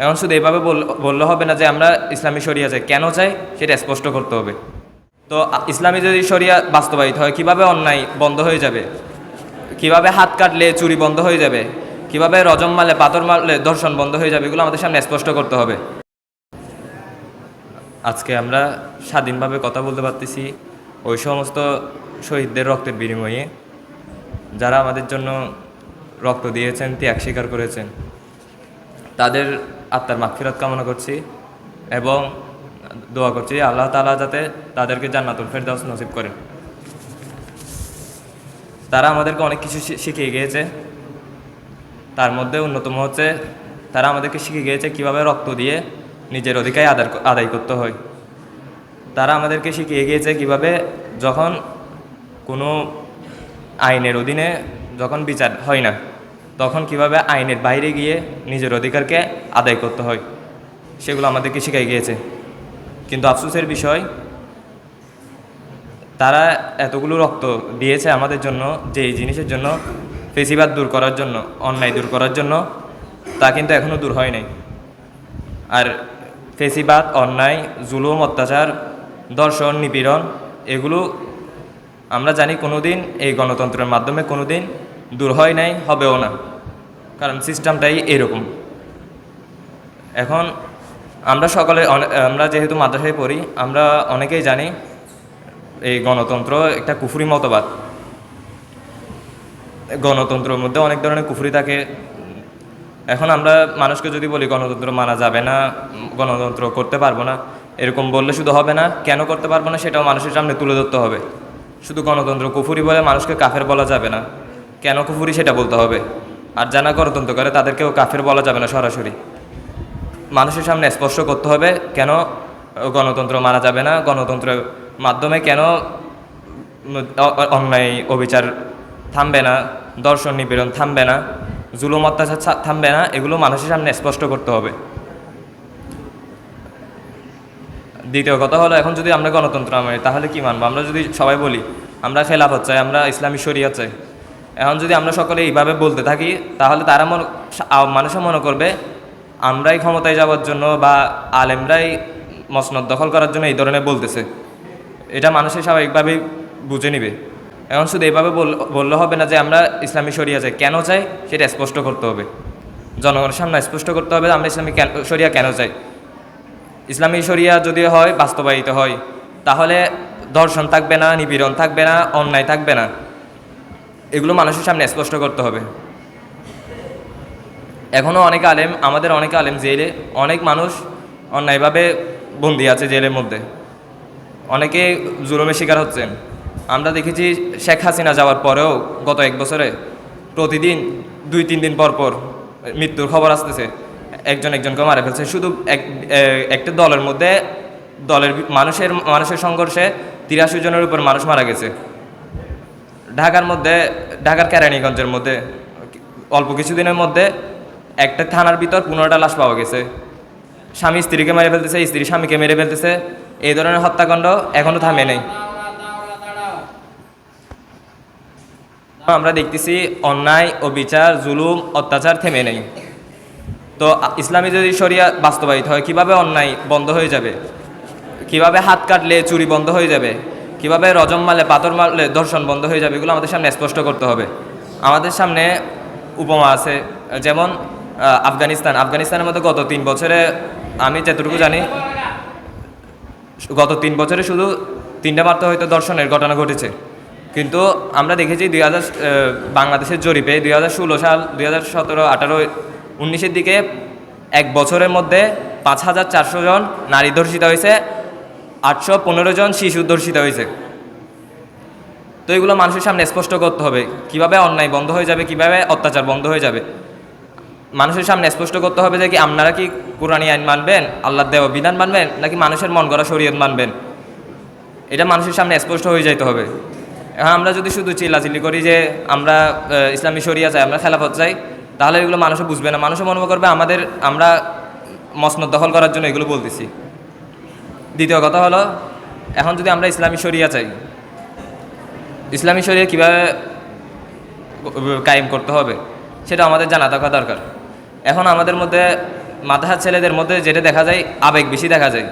এখন শুধু এইভাবে বল- বললে হবে না যে আমরা ইসলামী শরিয়া চাই। কেন চাই? সেটা স্পষ্ট করতে হবে। তো ইসলামী যদি শরিয়া বাস্তবায়িত হয়, কীভাবে অন্যায় বন্ধ হয়ে যাবে? কীভাবে হাত কাটলে চুরি বন্ধ হয়ে যাবে? কীভাবে রজম মালে পাথর মারলে দর্শন বন্ধ হয়ে যাবে? এগুলো আমাদের সামনে স্পষ্ট করতে হবে। আজকে আমরা স্বাধীনভাবে কথা বলতে পারতেছি ওই সমস্ত শহীদদের রক্তের বিনিময়ে। যারা আমাদের জন্য রক্ত দিয়েছেন, ত্যাগ স্বীকার করেছেন। তাদের আত্মার মাগফিরাত কামনা করছি এবং দোয়া করছি আল্লাহ তাআলা যাতে তাদেরকে জান্নাতুল ফের ফেরদাউস নসিব করেন। তারা আমাদেরকে অনেক কিছু শিখিয়ে গিয়েছে। তার মধ্যে অন্যতম হচ্ছে তারা আমাদেরকে শিখে গিয়েছে কীভাবে রক্ত দিয়ে নিজের অধিকার আদায় আদায় করতে হয়। তারা আমাদেরকে শিখিয়ে গিয়েছে কীভাবে যখন কোনো আইনের অধীনে যখন বিচার হয় না তখন কীভাবে আইনের বাইরে গিয়ে নিজের অধিকারকে আদায় করতে হয়, সেগুলো আমাদেরকে শিখাই গিয়েছে। কিন্তু আফসোসের বিষয়, তারা এতগুলো রক্ত দিয়েছে আমাদের জন্য, যে এই জিনিসের জন্য, ফেসিবাদ দূর করার জন্য, অন্যায় দূর করার জন্য, তা কিন্তু এখনও দূর হয় নাই। আর ফেসিবাদ, অন্যায়, জুলুম, অত্যাচার, দর্শন, নিপীড়ন, এগুলো আমরা জানি কোনোদিন এই গণতন্ত্রের মাধ্যমে কোনোদিন দূর হয় নাই, হবেও না। কারণ সিস্টেমটাই এরকম। এখন আমরা সকলে আমরা যেহেতু মাদ্রাসায় পড়ি, আমরা অনেকেই জানি এই গণতন্ত্র একটা কুফুরি মতবাদ। গণতন্ত্রের মধ্যে অনেক ধরনের কুফুরি থাকে। এখন আমরা মানুষকে যদি বলি গণতন্ত্র মানা যাবে না, গণতন্ত্র করতে পারব না, এরকম বললে শুধু হবে না, কেন করতে পারব না সেটাও মানুষের সামনে তুলে ধরতে হবে। শুধু গণতন্ত্র কুফুরি বলে মানুষকে কাফের বলা যাবে না। কেন কুফুরি সেটা বলতে হবে? আর যারা গণতন্ত্র করে, তাদেরকেও কাফের বলা যাবে না সরাসরি। মানুষের সামনে স্পষ্ট করতে হবে কেন গণতন্ত্র মানা যাবে না? গণতন্ত্রের মাধ্যমে কেন অন্যায় অবিচার থামবে না? দর্শন নিপীড়ন থামবে না? জুলুম অত্যাচার থামবে না? এগুলো মানুষের সামনে স্পষ্ট করতে হবে। দ্বিতীয় কথা হলো, এখন যদি আমরা গণতন্ত্র মানি, তাহলে কি মানবো? আমরা যদি সবাই বলি, আমরা খেলাফত চাই, আমরা ইসলামী শরিয়া চাই। এখন যদি আমরা সকলে এইভাবে বলতে থাকি, তাহলে তারা মনে মানুষও মনে করবে, আমরাই ক্ষমতায় যাওয়ার জন্য বা আলেমরাই মসনদ দখল করার জন্য এই ধরনের বলতেছে। এটা মানুষের স্বাভাবিকভাবেই বুঝে নিবে। এখন শুধু এইভাবে বল- বললে হবে না যে আমরা ইসলামী শরিয়া চাই। কেন চাই? সেটা স্পষ্ট করতে হবে। জনগণের সামনে স্পষ্ট করতে হবে আমরা ইসলামী শরিয়া কেন চাই। ইসলামী শরিয়া যদি হয়, বাস্তবায়িত হয়, তাহলে দর্শন থাকবে না, নিপীড়ন থাকবে না, অন্যায় থাকবে না। এগুলো মানুষের সামনে স্পষ্ট করতে হবে। এখনও অনেক আলেম, আমাদের অনেক আলেম জেলে, অনেক মানুষ অন্যায়ভাবে বন্দি আছে জেলের মধ্যে। অনেকে জুলুমের শিকার হচ্ছেন। আমরা দেখেছি শেখ হাসিনা যাওয়ার পরেও গত এক বছরে প্রতিদিন দুই, তিন দিন পর পর মৃত্যুর খবর আসতেছে। একজন একজনকে মারা ফেলছে। শুধু এক একটা দলের মধ্যে দলের মানুষের মানুষের সংঘর্ষে তিরাশি জনের উপর মানুষ মারা গেছে। ঢাকার মধ্যে, ঢাকার কেরানীগঞ্জের মধ্যে, অল্প কিছুদিনের মধ্যে একটা থানার ভিতর পনেরোটা লাশ পাওয়া গেছে। স্বামী স্ত্রীকে মেরে ফেলতেছে, স্ত্রী স্বামীকে মেরে ফেলতেছে। এই ধরনের হত্যাকাণ্ড এখনও থামে নেই। আমরা দেখতেছি অন্যায় ও বিচার জুলুম, অত্যাচার থেমে নেই। তো ইসলামী যদি শরিয়া বাস্তবায়িত হয়, কীভাবে অন্যায় বন্ধ হয়ে যাবে? কীভাবে হাত কাটলে চুরি বন্ধ হয়ে যাবে? কীভাবে রজম মালে, পাথর মারলে দর্শন বন্ধ হয়ে যাবে এগুলো আমাদের সামনে স্পষ্ট করতে হবে। আমাদের সামনে উপমা আছে, যেমন আফগানিস্তান। আফগানিস্তানের মধ্যে গত তিন বছরে, আমি যতটুকু জানি, গত তিন বছরে শুধু তিনটা মাত্র হয়তো দর্শনের ঘটনা ঘটেছে। কিন্তু আমরা দেখেছি দুই হাজার বাংলাদেশের জরিপে দুই হাজার ষোলো সাল, দুই হাজার সতেরো, আঠারো, উনিশের দিকে এক বছরের মধ্যে পাঁচ হাজার চারশো জন নারী ধর্ষিত হয়েছে। আটশো পনেরো জন শিশু ধর্ষিত হয়েছে। তো এগুলো মানুষের সামনে স্পষ্ট করতে হবে, কীভাবে অন্যায় বন্ধ হয়ে যাবে, কীভাবে অত্যাচার বন্ধ হয়ে যাবে। মানুষের সামনে স্পষ্ট করতে হবে যে কি আপনারা কি কোরআনী আইন মানবেন আল্লাহ দেওয়া বিধান মানবেন, নাকি মানুষের মন গড়া শরীয়ত মানবেন? এটা মানুষের সামনে স্পষ্ট হয়ে যাইতে হবে। এখন আমরা যদি শুধু চিল্লাচিল্লি করি যে আমরা ইসলামী শরিয়া চাই, আমরা খেলাফত চাই, তাহলে এগুলো মানুষও বুঝবে না। মানুষও মনে করবে আমাদের, আমরা মসনদ দখল করার জন্য এগুলো বলতেছি। দ্বিতীয় কথা হলো, এখন যদি আমরা ইসলামী শরিয়া চাই, ইসলামী শরিয়া কীভাবে কায়েম করতে হবে, সেটা আমাদের জানা থাকা দরকার। এখন আমাদের মধ্যে মাদ্রাসার ছেলেদের মধ্যে যেটা দেখা যায়, আবেগ বেশি দেখা যায়।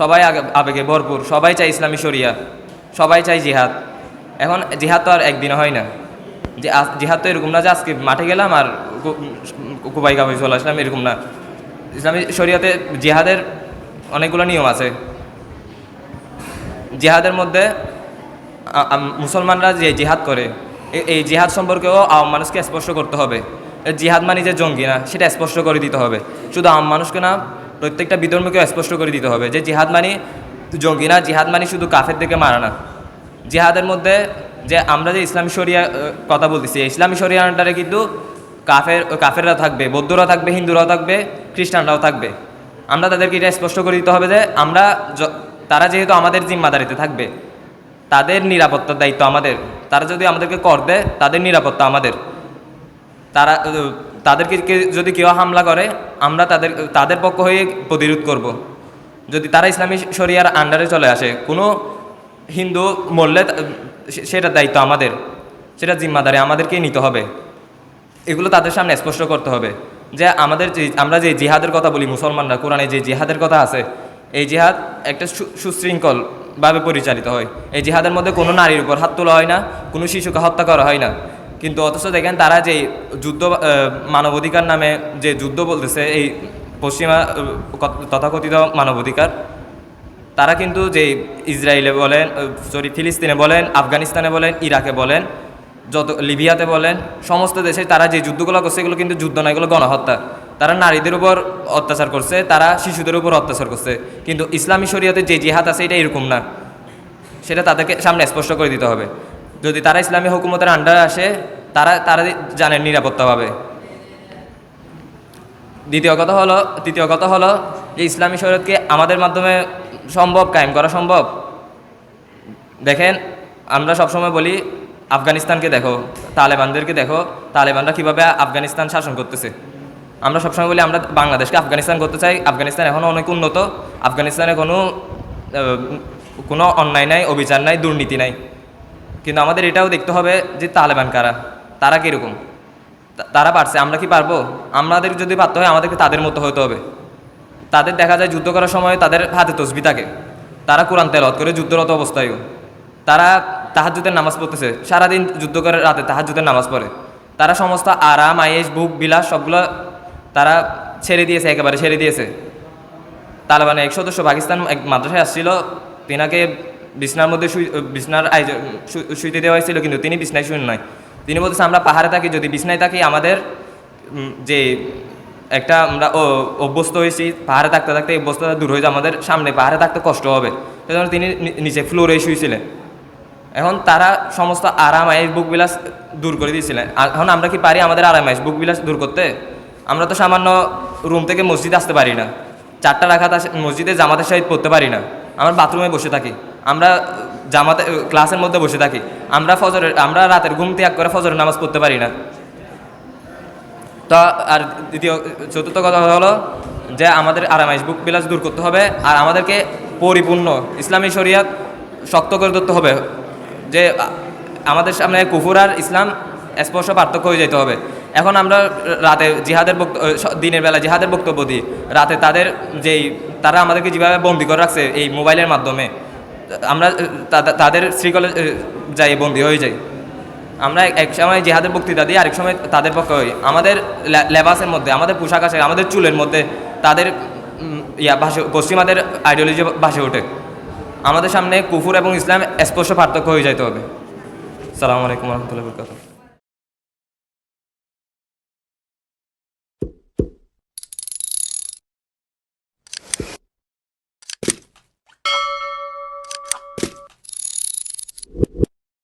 সবাই আবেগে ভরপুর, সবাই চায় ইসলামী শরিয়া, সবাই চায় জিহাদ। এখন জিহাদ তো আর একদিনে হয় না। যে জিহাদ তো এরকম না যে আজকে মাঠে গেলাম আর কুবাই কাবাই চলে আসলাম, এরকম না। ইসলামী শরিয়াতে জিহাদের অনেকগুলো নিয়ম আছে। জিহাদের মধ্যে মুসলমানরা যে জিহাদ করে এই জিহাদ সম্পর্কেও আম মানুষকে স্পষ্ট করতে হবে। জিহাদ মানে যে জঙ্গি না, সেটা স্পষ্ট করে দিতে হবে। শুধু আম মানুষকে না, প্রত্যেকটা বিধর্মীকেও স্পষ্ট করে দিতে হবে। যে জিহাদ মানে জঙ্গি না, জিহাদ মানে শুধু কাফের দিকে মারা না। জিহাদের মধ্যে যে আমরা যে ইসলামী শরিয়া কথা বলতেছি ইসলামী শরিয়া আন্ডারে কিন্তু কাফের, কাফেররা থাকবে, বৌদ্ধরা থাকবে, হিন্দুরাও থাকবে, খ্রিস্টানরাও থাকবে। আমরা তাদেরকে এটা স্পষ্ট করে দিতে হবে যে আমরা তারা যেহেতু আমাদের জিম্মাদারিতে থাকবে, তাদের নিরাপত্তার দায়িত্ব আমাদের। তারা যদি আমাদেরকে কর দেয়, তাদের নিরাপত্তা আমাদের। তারা, তাদেরকে যদি কেউ হামলা করে, আমরা তাদের তাদের পক্ষ হয়ে প্রতিরোধ করব। যদি তারা ইসলামী শরিয়ার আন্ডারে চলে আসে, কোনো হিন্দু মরলে সেটার দায়িত্ব আমাদের। সেটা জিম্মাদারি আমাদেরকেই নিতে হবে। এগুলো তাদের সামনে স্পষ্ট করতে হবে যে আমাদের যে, আমরা যে জিহাদের কথা বলি, মুসলমানরা কোরআনে যে জিহাদের কথা আছে এই জিহাদ একটা সুশৃঙ্খলভাবে পরিচালিত হয়। এই জিহাদের মধ্যে কোনো নারীর উপর হাত তোলা হয় না, কোনো শিশুকে হত্যা করা হয় না। কিন্তু অথচ দেখেন তারা যে যুদ্ধ মানবাধিকার নামে যে যুদ্ধ বলতেছে, এই পশ্চিমা তথাকথিত মানবাধিকার, তারা কিন্তু যে ইসরায়েলে বলেন সরি ফিলিস্তিনে বলেন, আফগানিস্তানে বলেন, ইরাকে বলেন যত লিবিয়াতে বলেন, সমস্ত দেশে তারা যে যুদ্ধগুলো করছে, এগুলো কিন্তু যুদ্ধ নয়, এগুলো গণহত্যা। তারা নারীদের উপর অত্যাচার করছে, তারা শিশুদের উপর অত্যাচার করছে। কিন্তু ইসলামী শরীয়তে যে জিহাদ আছে, এটা এরকম না। সেটা তাদেরকে সামনে স্পষ্ট করে দিতে হবে। যদি তারা ইসলামী হুকুমতের আন্ডারে আসে, তারা তারা জানেন নিরাপত্তা পাবে। দ্বিতীয় কথা হলো, তৃতীয় কথা হলো, যে ইসলামী শরীয়তকে আমাদের মাধ্যমে সম্ভব, কায়েম করা সম্ভব? দেখেন, আমরা সবসময় বলি আফগানিস্তানকে দেখো, তালেবানদেরকে দেখো, তালেবানরা কীভাবে আফগানিস্তান শাসন করতেছে। আমরা সবসময় বলি আমরা বাংলাদেশকে আফগানিস্তান করতে চাই, আফগানিস্তান এখনও অনেক উন্নত, আফগানিস্তানে কোনো কোনো অন্যায় নাই অভিযান নাই, দুর্নীতি নাই। কিন্তু আমাদের এটাও দেখতে হবে যে তালেবান কারা, তারা কীরকম? তারা পারছে, আমরা কি পারব? আমাদের যদি পারতে হয়, আমাদেরকে তাদের মতো হতে হবে। তাদের দেখা যায় যুদ্ধ করার সময় তাদের হাতে তসবি থাকে। তারা কোরআন তেলত করে, যুদ্ধরত অবস্থায়ও। তারা তাহাজুদের নামাজ পড়তেছে। সারাদিন যুদ্ধ করে রাতে তাহাজুদের নামাজ পড়ে। তারা সমস্ত আরাম আয়েস বুক বিলাস সবগুলো তারা ছেড়ে দিয়েছে, একেবারে ছেড়ে দিয়েছে। তালেবানের এক সদস্য পাকিস্তান এক মাদ্রাসায় আসছিল। তিনাকে বিছনার মধ্যে বিছনার আয়োজন শুইতে দেওয়া হয়েছিল, কিন্তু তিনি বিছনায় শুন নয় তিনি বলতেছে, আমরা পাহাড়ে থাকি, যদি বিছনায় থাকি, আমাদের যে একটা আমরা অভ্যস্ত হয়েছি, পাহাড়ে থাকতে থাকতে অভ্যস্ততা দূর হয়ে যায়, আমাদের সামনে পাহাড়ে থাকতে কষ্ট হবে। সেজন্য তিনি নিচে ফ্লোরে শুয়েছিলেন এখন তারা সমস্ত আরাম আয়েস বুক বিলাস দূর করে দিয়েছিলেন। এখন আমরা কি পারি আমাদের আরাম আয়েস বুক বিলাস দূর করতে? আমরা তো সামান্য রুম থেকে মসজিদে আসতে পারি না। চারটা রাখাত মসজিদে জামাতের সহিত পড়তে পারি না। আমরা বাথরুমে বসে থাকি। আমরা জামাতে ক্লাসের মধ্যে বসে থাকি। আমরা ফজরের, আমরা রাতের ঘুম ত্যাগ করে ফজরের নামাজ পড়তে পারি না। তো, আর দ্বিতীয়, চতুর্থ কথা হলো যে আমাদের আরাম আরামাইশ বুক বিলাস দূর করতে হবে। আর আমাদেরকে পরিপূর্ণ ইসলামী শরিয়াত শক্ত করে ধরতে হবে। যে আমাদের সামনে কুফুর আর ইসলাম স্পর্শ পার্থক্য হয়ে যেতে হবে। এখন আমরা রাতে জিহাদের দিনের বেলা জিহাদের বক্তব্য দিই। রাতে তাদের যেই, তারা আমাদেরকে যেভাবে বন্দি করে রাখছে এই মোবাইলের মাধ্যমে, আমরা তাদের শ্রীকলে যাই বন্দি হয়ে যাই। আমরা এক- সময় জেহাদের বক্তৃতা দিই, আরেক সময় তাদের পক্ষে হই। আমাদের লেবাসের মধ্যে, আমাদের পোশাক আছে আমাদের চুলের মধ্যে তাদের ইয়া ভাষা পশ্চিমাদের আইডিওলজি ভাসে ওঠে। আমাদের সামনে কুফুর এবং ইসলাম স্পষ্ট পার্থক্য হয়ে যাইতে হবে। সালামু আলাইকুম রহমতুল্লাহ